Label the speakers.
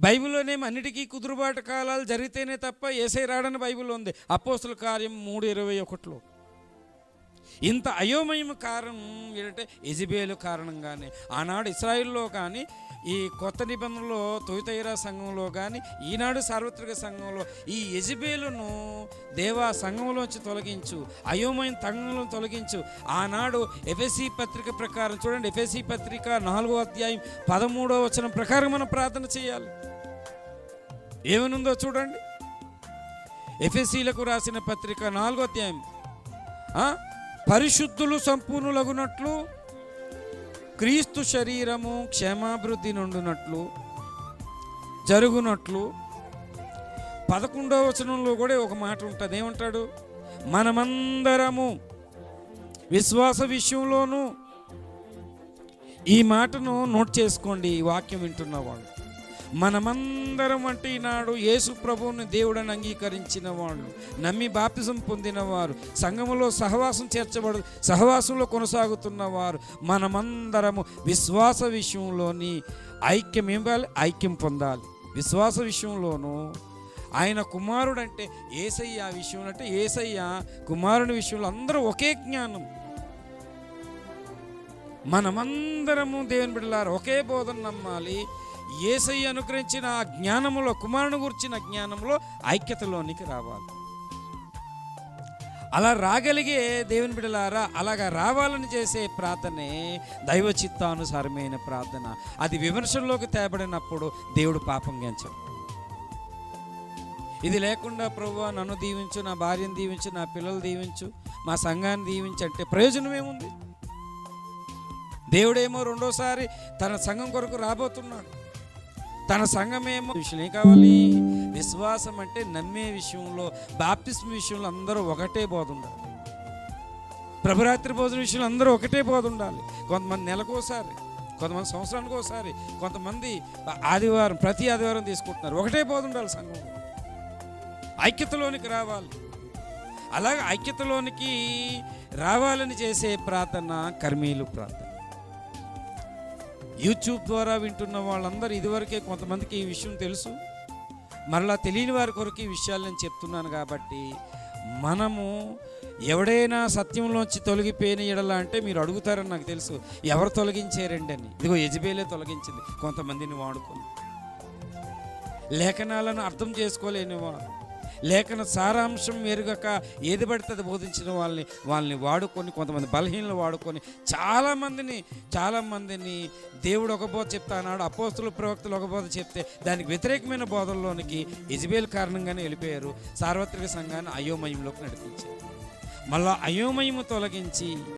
Speaker 1: బైబిల్లోనే అన్నిటికీ కుదురుబాటు కాలాలు జరిగితేనే తప్ప ఏసై రాడని బైబిల్ ఉంది. అపోస్తుల కార్యం మూడు ఇరవై ఒకటిలో. ఇంత అయోమయం కారణం ఏంటంటే ఎజిబేలు కారణంగానే ఆనాడు ఇస్రాయిల్లో కానీ ఈ కొత్త నిబంధనలో తొయితైరా సంఘంలో కానీ ఈనాడు సార్వత్రిక సంఘంలో ఈ ఎజిబేలును దేవా సంఘంలోంచి తొలగించు అయోమయం సంఘంలో తొలగించు. ఆనాడు ఎఫ్ఎస్సి పత్రిక ప్రకారం చూడండి ఎఫ్ఎస్సి పత్రిక నాలుగో అధ్యాయం పదమూడో వచనం ప్రకారం మనం ప్రార్థన చేయాలి. ఏమనుందో చూడండి. ఎఫ్ఎస్సీలకు రాసిన పత్రిక నాలుగో అధ్యాయం. పరిశుద్ధులు సంపూర్ణులగునట్లు క్రీస్తు శరీరము క్షేమాభివృద్ధి నుండునట్లు జరుగునట్లు. పదకొండవ వచనంలో కూడా ఒక మాట ఉంటుంది ఏమంటాడు? మనమందరము విశ్వాస విషయంలోనూ ఈ మాటను నోట్ చేసుకోండి ఈ వాక్యం వింటున్న వాళ్ళు. మనమందరం అంటే ఈనాడు యేసు ప్రభువుని దేవుడని అంగీకరించిన వాళ్ళు నమ్మి బాప్తిజం పొందినవారు సంఘములో సహవాసం చేర్చబడు సహవాసంలో కొనసాగుతున్న వారు మనమందరము విశ్వాస విషయంలోని ఐక్యం ఇవ్వాలి ఐక్యం పొందాలి. విశ్వాస విషయంలోనూ ఆయన కుమారుడు అంటే ఏసయ్య విషయంలో అంటే ఏసయ్య కుమారుని విషయంలో అందరూ ఒకే జ్ఞానం. మనమందరము దేవుని బిడ్డలారు ఒకే బోధన నమ్మాలి. ఏసై అనుగ్రహించిన ఆ జ్ఞానములో కుమారుని గురించిన జ్ఞానంలో ఐక్యతలోనికి రావాలి. అలా రాగలిగే దేవుని బిడలారా అలాగా రావాలని చేసే ప్రార్థనే దైవ చిత్తానుసారమైన ప్రార్థన. అది విమర్శల్లోకి తేబడినప్పుడు దేవుడు పాపం గెంచడు. ఇది లేకుండా ప్రభు నన్ను దీవించు నా భార్యను దీవించు నా పిల్లలు దీవించు మా సంఘాన్ని దీవించు అంటే ప్రయోజనం ఏముంది? దేవుడేమో రెండోసారి తన సంఘం కొరకు రాబోతున్నాడు. తన సంఘమేమో విషయం ఏం కావాలి. విశ్వాసం అంటే నమ్మే విషయంలో బాప్తిస్మ విషయంలో అందరూ ఒకటే బోధ ఉండాలి. ప్రభురాత్రి భోజన విషయంలో అందరూ ఒకటే బోధ ఉండాలి. కొంతమంది నెలకోసారి కొంతమంది సంవత్సరానికి ఒకసారి కొంతమంది ఆదివారం ప్రతి ఆదివారం తీసుకుంటున్నారు. ఒకటే బోధ ఉండాలి ఐక్యతలోనికి రావాలి. అలాగే ఐక్యతలోనికి రావాలని చేసే ప్రార్థన కర్మీలు ప్రార్థన. యూట్యూబ్ ద్వారా వింటున్న వాళ్ళందరూ ఇదివరకే కొంతమందికి ఈ విషయం తెలుసు. మరలా తెలియని వారి కొరకు ఈ విషయాలు నేను చెప్తున్నాను కాబట్టి మనము ఎవడైనా సత్యంలోంచి తొలగిపోయిన ఎడలా అంటే మీరు అడుగుతారని నాకు తెలుసు. ఎవరు తొలగించారండి అని? ఇదిగో యజబేలే తొలగించింది. కొంతమందిని వాడుకొని. లేఖనాలను అర్థం చేసుకోలేని వాళ్ళు లేఖన సారాంశం మెరుగక ఏది పడితే అది బోధించిన వాళ్ళని వాళ్ళని వాడుకొని కొంతమంది బలహీనలు వాడుకొని చాలామందిని చాలామందిని దేవుడు ఒక బోధ చెప్తా అన్నాడు అపోస్తులు ప్రవక్తలు ఒక బోధ చెప్తే దానికి వ్యతిరేకమైన బోధల్లోనికి ఇజబేల్ కారణంగానే వెళ్ళిపోయారు. సార్వత్రిక సంఘాన్ని అయోమయంలోకి నడిపించారు. మళ్ళా అయోమయము తొలగించి